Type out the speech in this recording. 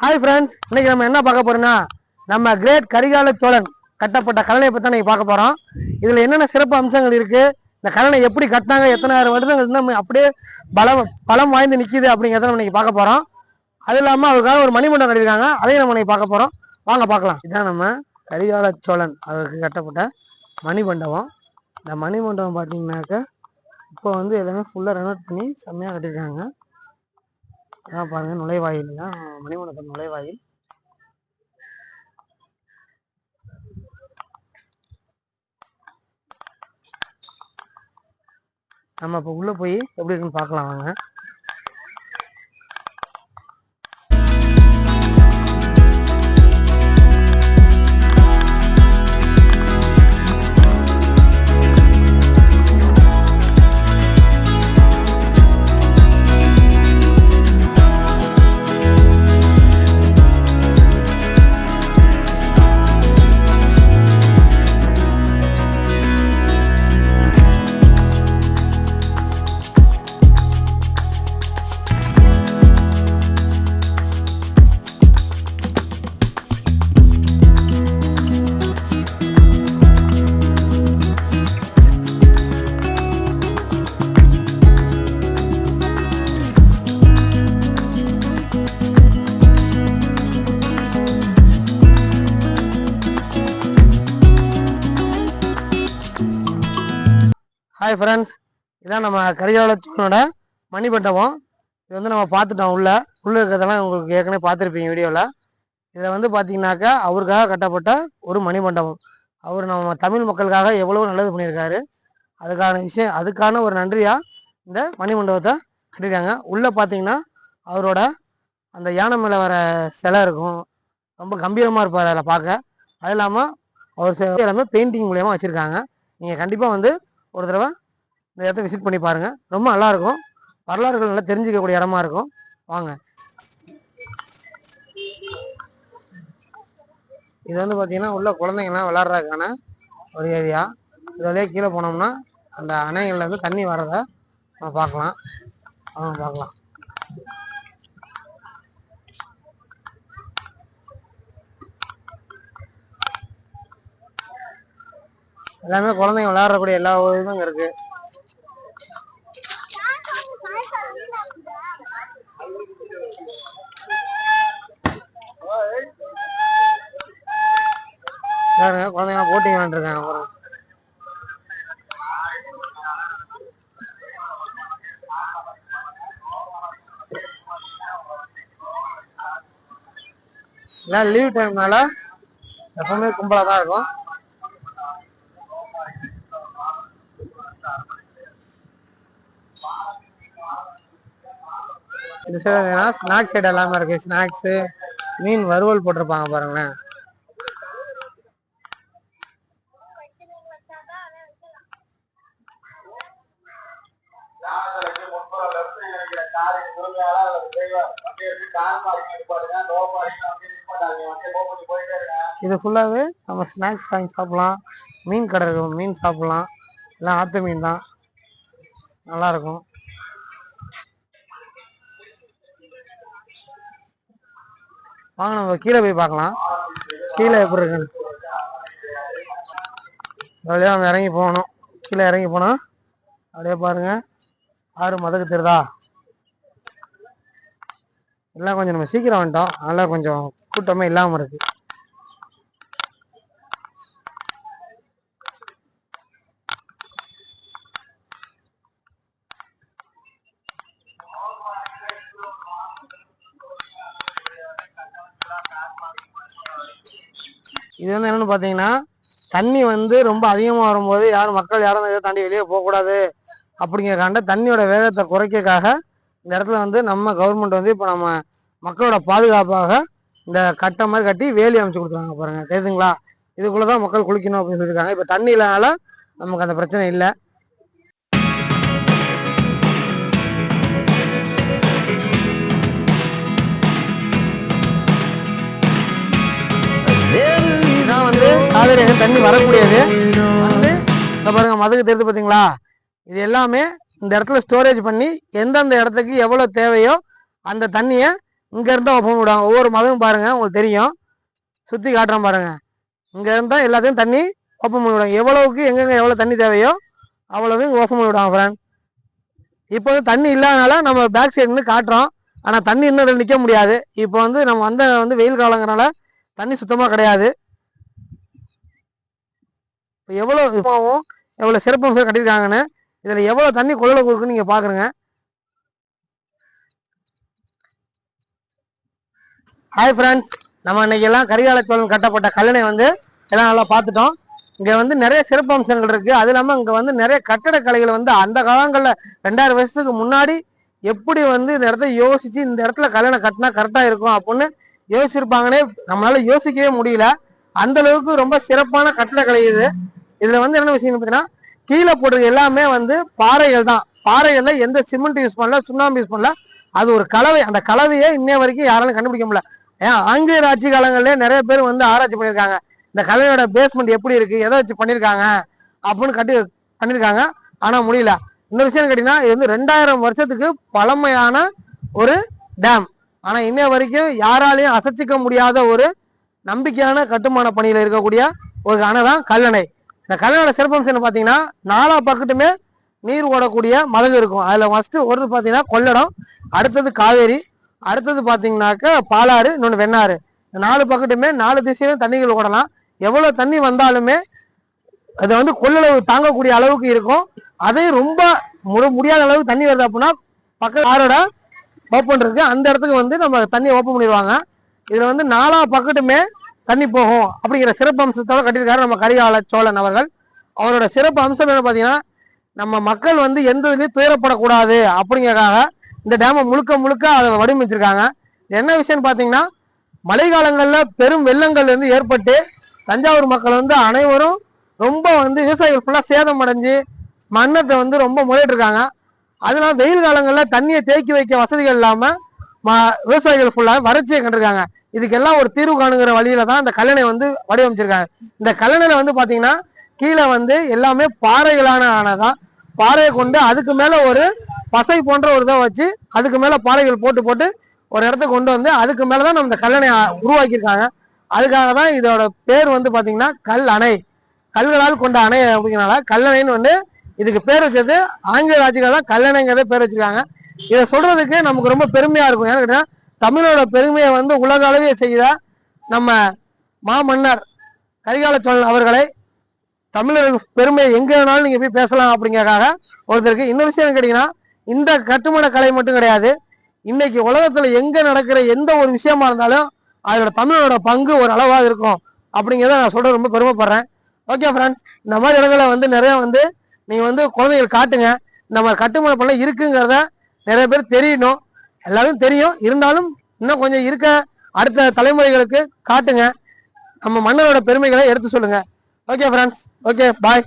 Hi friends இன்னைக்கு நம்ம என்ன பார்க்க போறோம்னா நம்ம கிரேட் கரிகால சோழன் கட்டப்பட்ட கல்லணையை பற்றி இன்னைக்கு பார்க்க போறோம். இதுல என்னென்ன சிறப்பு அம்சங்கள் இருக்கு? இந்த கலனை எப்படி கட்டினாங்க? எத்தனாயிரம் வருடங்கள் நம்ம அப்படியே பலம் பலம் வாய்ந்து நிக்குது அப்படிங்கிறத நம்ம இன்னைக்கு பார்க்க போறோம். அது இல்லாம அவருக்காக ஒரு மணிமண்டபம் கட்டியிருக்காங்க. அதையும் நம்ம இன்னைக்கு பார்க்க போறோம். வாங்க பார்க்கலாம். இதான் நம்ம கரிகால சோழன் அவருக்கு கட்டப்பட்ட மணிமண்டபம். இந்த மணிமண்டபம் பார்த்தீங்கன்னாக்க இப்போ வந்து எல்லாமே ஃபுல்லாக ரெனோட் பண்ணி செம்மையாக கட்டியிருக்காங்க. அதான் பாருங்க நுழைவாயில். மணிமண்டபம் நுழைவாயில். நம்ம இப்போ உள்ள போய் எப்படி இருக்குன்னு பார்க்கலாம் வாங்க. ஹாய் ஃப்ரெண்ட்ஸ் இதான் நம்ம கரிகால மணிமண்டபம். இது வந்து நம்ம பார்த்துட்டோம் உள்ளே. உள்ளே இருக்கிறதெல்லாம் உங்களுக்கு ஏற்கனவே பார்த்துருப்பீங்க வீடியோவில் இதில் வந்து பார்த்தீங்கன்னாக்கா அவருக்காக கட்டப்பட்ட ஒரு மணிமண்டபம். அவர் நம்ம தமிழ் மக்களுக்காக எவ்வளோ நல்லது பண்ணியிருக்காரு. அதுக்கான விஷயம் அதுக்கான ஒரு நன்றியாக இந்த மணிமண்டபத்தை கட்டியிருக்காங்க. உள்ளே பார்த்தீங்கன்னா அவரோட அந்த யானை மேலே வர சிலை இருக்கும். ரொம்ப கம்பீரமாக இருப்பார் அதில் பார்க்க. அது இல்லாமல் அவர் செ- எல்லாமே பெயிண்டிங் மூலியமாக வச்சுருக்காங்க. நீங்கள் கண்டிப்பாக வந்து ஒரு தடவை இந்த இடத்த விசிட் பண்ணி பாருங்கள் ரொம்ப நல்லா இருக்கும் வரலாறுகள் நல்லா தெரிஞ்சிக்கக்கூடிய இடமா இருக்கும். வாங்க. இது வந்து பார்த்தீங்கன்னா உள்ள குழந்தைங்கலாம் விளாட்றதுக்கான ஒரு ஏரியா இது கீழே போனோம்னா அந்த அணைகள்லேருந்து தண்ணி வர்றதை நம்ம பார்க்கலாம். அவங்க பார்க்கலாம். எல்லாமே குழந்தைங்க விளையாடக்கூடிய எல்லா இதுவும் இங்க இருக்கு. பாருங்க குழந்தைங்க போட்டிங் விளையாண்டுருக்காங்க பாருங்க. எல்லாம் லீவ் டைம்னால எப்பவுமே கும்பலாக தான் இருக்கும். இது சைடு ஸ்நாக்ஸ் ஐட்டம் எல்லாமே இருக்கு. ஸ்நாக்ஸு மீன் வறுவல் போட்டிருப்பாங்க பாருங்களேன். இது ஃபுல்லாகவே நம்ம ஸ்நாக்ஸ் வாங்கி சாப்பிடலாம். மீன் கடை இருக்கும் மீன் சாப்பிடலாம். எல்லாம் ஆற்று மீன் தான். நல்லா வாங்க நம்ம கீழே போய் பார்க்கலாம். கீழே எப்படி இருக்குன்னு. வழியாக நம்ம இறங்கி போகணும். கீழே இறங்கி போனா அப்படியே பாருங்க. ஆறு மதக்கு தெரியுதா? எல்லாம் கொஞ்சம் நம்ம சீக்கிரம் வந்துட்டோம். அதெல்லாம் கொஞ்சம் கூட்டமே இல்லாமல் இருக்குது இது வந்து என்னன்னு பார்த்தீங்கன்னா தண்ணி வந்து ரொம்ப அதிகமாக வரும்போது யாரும் மக்கள் யாரும் இதை தாண்டி வெளியே போகக்கூடாது அப்படிங்கிறக்காண்ட தண்ணியோட வேகத்தை குறைக்கக்காக இந்த இடத்துல வந்து நம்ம கவர்மெண்ட் வந்து இப்போ நம்ம மக்களோட பாதுகாப்பாக இந்த கட்டை மாதிரி கட்டி வேலி அமைச்சு கொடுத்துருக்காங்க பாருங்கள் தெரியுதுங்களா? இதுக்குள்ளே தான் மக்கள் குளிக்கணும் அப்படின்னு சொல்லியிருக்காங்க. இப்போ தண்ணி இல்லைனால நமக்கு அந்த பிரச்சனை இல்லை. தண்ணி வரக்கூடியது. வந்து இந்த பாருங்க மதுக்கு தெரியுது பார்த்தீங்களா இது எல்லாமே இந்த இடத்துல ஸ்டோரேஜ் பண்ணி எந்தெந்த இடத்துக்கு எவ்வளோ தேவையோ அந்த தண்ணியை இங்க இருந்தா ஓப்பன் விடுவாங்க ஒவ்வொரு மதமும் பாருங்கள் உங்களுக்கு தெரியும். சுற்றி காட்டுறேன் பாருங்கள் இங்கேருந்து எல்லாத்தையும் தண்ணி ஓப்பன் பண்ணி விடுவாங்க எவ்வளவுக்கு எங்கெங்க எவ்வளோ தண்ணி தேவையோ அவ்வளவு இங்கே ஓப்பன் பண்ணி விடுவாங்க ஃப்ரெண்ட் இப்போ வந்து தண்ணி இல்லாதனால நம்ம பேக் சைடுன்னு காட்டுறோம். ஆனால் தண்ணி இன்னும் நிற்க முடியாது. இப்போ வந்து நம்ம வந்த வந்து வெயில் காலங்கிறனால தண்ணி சுத்தமாக கிடையாது. இப்போ எவ்வளோ இப்போவும் எவ்வளோ சிறப்பம்சம் கட்டியிருக்காங்கன்னு இதில் எவ்வளவு தண்ணி கொள்ளல கொடுக்குன்னு நீங்க பாக்குறீங்க? ஹாய் ஃப்ரெண்ட்ஸ் நம்ம இன்னைக்கு எல்லாம் கரிகால சோழன் கட்டப்பட்ட கல்லணை வந்து எல்லாம் நல்லா பார்த்துட்டோம். இங்கே வந்து நிறைய சிறப்பு அம்சங்கள் இருக்கு. அது இல்லாமல் இங்கே வந்து நிறைய கட்டடக்கலைகள் வந்து அந்த காலங்களில் ரெண்டாயிரம் வருஷத்துக்கு முன்னாடி எப்படி வந்து இந்த இடத்த யோசிச்சு இந்த இடத்துல கல்லணை கட்டினா கரெக்டாக இருக்கும் அப்படின்னு யோசிச்சிருப்பாங்கன்னே நம்மளால யோசிக்கவே முடியல. அந்த அளவுக்கு ரொம்ப சிறப்பான கட்டடக்கலை இது. இதுல வந்து என்ன விஷயம் பார்த்தீங்கன்னா கீழே போடுறது எல்லாமே வந்து பாறைகள் தான். பாறைகள்ல எந்த சிமெண்ட் யூஸ் பண்ணல சுண்ணாம்பு யூஸ் பண்ணல. அது ஒரு கலவை. அந்த கலவையை இன்னைய வரைக்கும் யாராலும் கண்டுபிடிக்க முடியல. ஏன் ஆங்கிலேயர் ஆட்சி காலங்கள்ல நிறைய பேர் வந்து ஆராய்ச்சி பண்ணியிருக்காங்க. இந்த கலவையோட பேஸ்மெண்ட் எப்படி இருக்கு எதை வச்சு பண்ணியிருக்காங்க அப்படின்னு கட்டி பண்ணியிருக்காங்க. ஆனா முடியல. இன்னொரு விஷயம் கேட்டீங்கன்னா இது வந்து ரெண்டாயிரம் வருஷத்துக்கு பழமையான ஒரு டேம் ஆனா இன்னைய வரைக்கும் யாராலையும் அசைச்சிக்க முடியாத ஒரு நம்பிக்கையான கட்டுமான பணியில் இருக்கக்கூடிய ஒரு அணை தான் கல்லணை. இந்த கல்லணையோட சிறப்பம்சம் என்ன பார்த்தீங்கன்னா நாலா பக்கத்துமே நீர் ஓடக்கூடிய மதகு இருக்கும். அதில் ஃபஸ்ட்டு ஒரு பார்த்தீங்கன்னா கொள்ளடம் அடுத்தது காவேரி அடுத்தது பார்த்தீங்கன்னாக்கா பாலாறு இன்னொன்று வெண்ணாறு. இந்த நாலு பக்கத்துமே நாலு திசையிலும் தண்ணிகள் ஓடலாம். எவ்வளோ தண்ணி வந்தாலுமே அது வந்து கொள்ளளவு தாங்கக்கூடிய அளவுக்கு இருக்கும். அதையும் ரொம்ப முட- முடியாத அளவுக்கு தண்ணி வருது அப்படின்னா பக்கத்து ஆறோட ஓப்பன் இருக்கு. அந்த இடத்துக்கு வந்து நம்ம தண்ணியை ஓப்பன் பண்ணிடுவாங்க. இதில் வந்து நாலா பக்கத்துமே தண்ணி போகும் அப்படிங்கிற சிறப்பு அம்சத்தோட கட்டியிருக்காரு நம்ம கரிகால சோழன் அவர்கள். அவரோட சிறப்பு அம்சம் என்ன பார்த்தீங்கன்னா நம்ம மக்கள் வந்து எந்த இதுலேயும் துயரப்படக்கூடாது அப்படிங்கறதுக்காக இந்த டேமை முழுக்க முழுக்க அதை வடிவமைச்சிருக்காங்க. என்ன விஷயம்னு பார்த்தீங்கன்னா மழை காலங்களில் பெரும் வெள்ளங்கள் வந்து ஏற்பட்டு தஞ்சாவூர் மக்கள் வந்து அனைவரும் ரொம்ப வந்து விவசாயிகள் ஃபுல்லாக சேதம் அடைஞ்சு மண்ணத்தை வந்து ரொம்ப முறையிட்டு இருக்காங்க அதனால வெயில் காலங்களில் தண்ணியை தேக்கி வைக்க வசதிகள் இல்லாமல் விவசாயிகள் ஃபுல்லா வறட்சியை கண்டிருக்காங்க. இதுக்கெல்லாம் ஒரு தீர்வு காணுங்கிற வழியில தான் இந்த கல்லணை வந்து வடிவமைச்சிருக்காங்க. இந்த கல்லணையில வந்து பாத்தீங்கன்னா கீழே வந்து எல்லாமே பாறைகளான ஆனதான் பாறையை கொண்டு அதுக்கு மேல ஒரு பசை போன்ற ஒரு இதை வச்சு அதுக்கு மேல பாறைகள் போட்டு போட்டு ஒரு இடத்துக்கு கொண்டு வந்து அதுக்கு மேலதான் நம்ம இந்த கல்லணை உருவாக்கியிருக்காங்க. அதுக்காக தான் இதோட பேர் வந்து பாத்தீங்கன்னா கல் அணை. கல்களால் கொண்ட அணை அப்படிங்கிறனால கல்லணைன்னு வந்து இதுக்கு பேர் வச்சது ஆங்கில ராஜ்யங்கள் தான் கல்லணைங்கிறத பேர் வச்சிருக்காங்க. இதை சொல்றதுக்கு நமக்கு ரொம்ப பெருமையா இருக்கும். ஏன்னு கேட்டா தமிழோட பெருமையை வந்து உலக அளவிய செய்த நம்ம மாமன்னர் கரிகால சோழன் அவர்களை தமிழர் பெருமையை எங்க வேணாலும் நீங்க போய் பேசலாம் அப்படிங்கறதுக்காக ஒருத்தருக்கு இன்னொரு விஷயம் கேட்டீங்கன்னா இந்த கட்டுமான கலை மட்டும் கிடையாது. இன்னைக்கு உலகத்துல எங்க நடக்கிற எந்த ஒரு விஷயமா இருந்தாலும் அதோட தமிழோட பங்கு ஒரு அளவாக இருக்கும். அப்படிங்கிறத நான் சொல்ற ரொம்ப பெருமைப்படுறேன். ஓகே ஃப்ரெண்ட்ஸ் இந்த மாதிரி இடங்களை வந்து நிறைய வந்து நீங்க வந்து குழந்தைகள் காட்டுங்க. இந்த மாதிரி கட்டுமான பண்ண இருக்குங்கிறத நிறைய பேர் தெரியணும். எல்லாரும் தெரியும். இருந்தாலும் இன்னும் கொஞ்சம் இருக்க அடுத்த தலைமுறைகளுக்கு காட்டுங்க. நம்ம மன்னரோட பெருமைகளை எடுத்து சொல்லுங்க. Okay friends okay bye